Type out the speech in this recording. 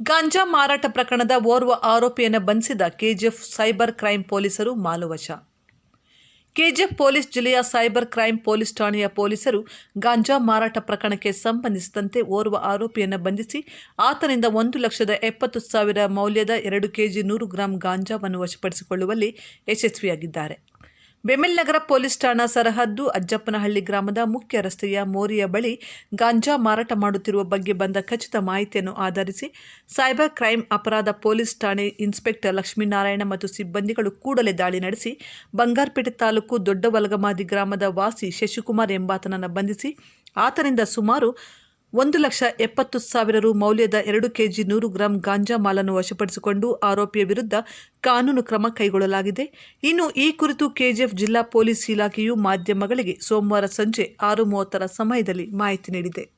ಗಾಂಜಾ ಮಾರಾಟ ಪ್ರಕರಣದ ಓರ್ವ ಆರೋಪಿಯನ್ನು ಬಂಧಿಸಿದ K G F cyber crime ಪೊಲೀಸರು ಮಾಲುವಶ. ಕೆಜಿಎಫ್ ಪೊಲೀಸ್ ಜಿಲ್ಲೆಯ ಸೈಬರ್ ಕ್ರೈಂ ಪೊಲೀಸ್ ಠಾಣೆಯ ಪೊಲೀಸರು ಗಾಂಜಾ ಮಾರಾಟ ಪ್ರಕರಣಕ್ಕೆ ಸಂಬಂಧಿಸಿದಂತೆ ಓರ್ವ ಆರೋಪಿಯನ್ನು ಬಂಧಿಸಿ ಆತನಿಂದ ಒಂದು ಲಕ್ಷದ ಎಪ್ಪತ್ತು ಸಾವಿರ ಮೌಲ್ಯದ ಎರಡು ಕೆಜಿ ನೂರು ಗ್ರಾಂ ಗಾಂಜಾವನ್ನು ವಶಪಡಿಸಿಕೊಳ್ಳುವಲ್ಲಿ ಯಶಸ್ವಿಯಾಗಿದ್ದಾರೆ. ಬೆಮೆಲ್ ನಗರ ಪೊಲೀಸ್ ಠಾಣಾ ಸರಹದ್ದು ಅಜ್ಜಪ್ಪನಹಳ್ಳಿ ಗ್ರಾಮದ ಮುಖ್ಯ ರಸ್ತೆಯ ಮೋರಿಯ ಬಳಿ ಗಾಂಜಾ ಮಾರಾಟ ಮಾಡುತ್ತಿರುವ ಬಗ್ಗೆ ಬಂದ ಖಚಿತ ಮಾಹಿತಿಯನ್ನು ಆಧರಿಸಿ ಸೈಬರ್ ಕ್ರೈಂ ಅಪರಾಧ ಪೊಲೀಸ್ ಠಾಣೆ ಇನ್ಸ್ಪೆಕ್ಟರ್ ಲಕ್ಷ್ಮೀನಾರಾಯಣ ಮತ್ತು ಸಿಬ್ಬಂದಿಗಳು ಕೂಡಲೇ ದಾಳಿ ನಡೆಸಿ ಬಂಗಾರಪೇಟೆ ತಾಲೂಕು ದೊಡ್ಡವಲಗಮಾದಿ ಗ್ರಾಮದ ವಾಸಿ ಶಶಿಕುಮಾರ್ ಎಂಬಾತನನ್ನು ಬಂಧಿಸಿ, ಆತನಿಂದ ಸುಮಾರು ಒಂದು ಲಕ್ಷ ಎಪ್ಪತ್ತು ಸಾವಿರ ರು ಮೌಲ್ಯದ ಎರಡು ಕೆಜಿ ನೂರು ಗ್ರಾಂ ಗಾಂಜಾ ಮಾಲನ್ನು ವಶಪಡಿಸಿಕೊಂಡು ಆರೋಪಿಯ ವಿರುದ್ಧ ಕಾನೂನು ಕ್ರಮ ಕೈಗೊಳ್ಳಲಾಗಿದೆ. ಇನ್ನು ಈ ಕುರಿತು ಕೆಜಿಎಫ್ ಜಿಲ್ಲಾ ಪೊಲೀಸ್ ಇಲಾಖೆಯು ಮಾಧ್ಯಮಗಳಿಗೆ ಸೋಮವಾರ ಸಂಜೆ ಆರು ಮೂವತ್ತರ ಸಮಯದಲ್ಲಿ ಮಾಹಿತಿ ನೀಡಿದೆ.